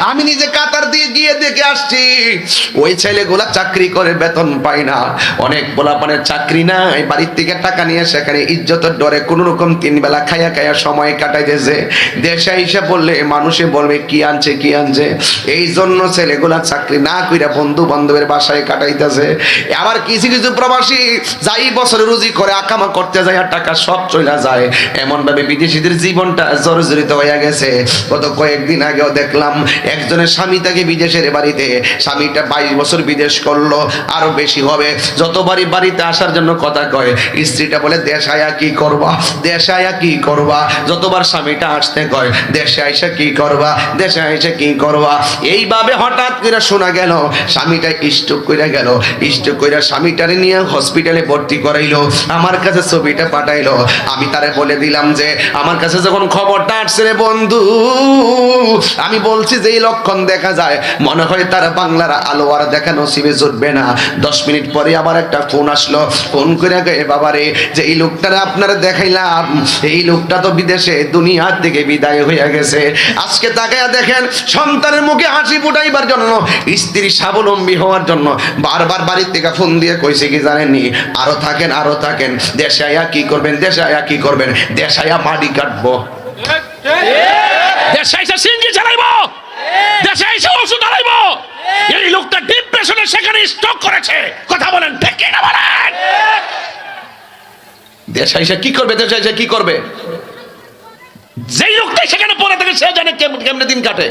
আমি নিজে কাতার দিয়ে গিয়ে দেখে আসছি। ওই ছেলেগুলা চাকরি করে বেতন পায় না। অনেক পোলাপানের চাকরি নাই, বাড়ির থেকে টাকা নিয়ে সেখানে ইজ্জতের ডরে কোন রকম তিন বেলা খাইয়া খাইয়া সময় কাটাইতেছে। দেশে হিসেবে বললে, মানুষে বলবে, কি আনছে কি আনছে? এই জন্য ছেলেগুলা চাকরি না কইরা বন্ধু বান্ধবের বাসায় কাটাইতেছে। আবার কিছু কিছু প্রবাসী যাই বছরে রুজি করে, আকামা করতে যায় আর টাকা সব চলে যায়। এমন ভাবে বিদেশিদের জীবনটা জর্জরিত হয়ে গেছে। গত কয়েকদিন আগেও দেখলাম একজনের স্বামী তাকে বিদেশের বাড়িতে, স্বামীটা বাইশ বছর বিদেশ করল, আরও বেশি হবে। যতবারই বাড়িতে আসার জন্য কথা কয়, স্ত্রীটা বলে দেশ আয়া কি করবা? দেশে আয়া কি করবা? যতবার স্বামীটা আসতে কয়, দেশে আইসা কি করবা? দেশে আইসা কি করবা? এইভাবে হঠাৎ করে শোনা গেল, স্বামীটা স্ট্রোক করে গেল। স্ট্রোক করে স্বামীটারে নিয়ে হসপিটালে ভর্তি করাইলো, আমার কাছে ছবিটা পাঠাইলো। আমি তারে বলে দিলাম যে, আমার কাছে যখন খবরটা আসছে রে বন্ধু আমি বলছি যে এই লক্ষণ দেখা যায়, মনে হয় তার বাংলার আলো আর দেখা নসিবে জুটবে না। দশ মিনিট পরে আবার একটা ফোন আসলো, ফোন করে গে বাবারে যে এই লোকটারে আপনারা দেখাইলাম, এই লোকটা তো বিদেশে, দুনিয়ার থেকে বিদায় হয়ে গেছে। আজকে তাকে দেখেন, সন্তানের মুখে হাসি ফুটাইবার জন্য, স্ত্রী স্বাবলম্বী হওয়ার জন্য, বারবার বাড়ির থেকে ফোন দিয়ে কইছে কি জানেননি? আরও থাকেন আরও থাকেন। দেশে আয়া কি করবেন, দেশে আয়া কি করবেন? দেশে আয়া মাটি কাটবো। দেশে এসে সিনজি চালাইবো দেশে এসে ওষুধ চালাইবো এই লোকটা ডিপ্রেশনে সেখানে স্ট্রোক করেছে? কথা বলেন ঠিক না বলেন। দেশে এসে কি করবে দেশে এসে কি করবে? যেই লোকটাই সেখানে পড়ে থাকে সে জানে কেমনে দিন কাটে।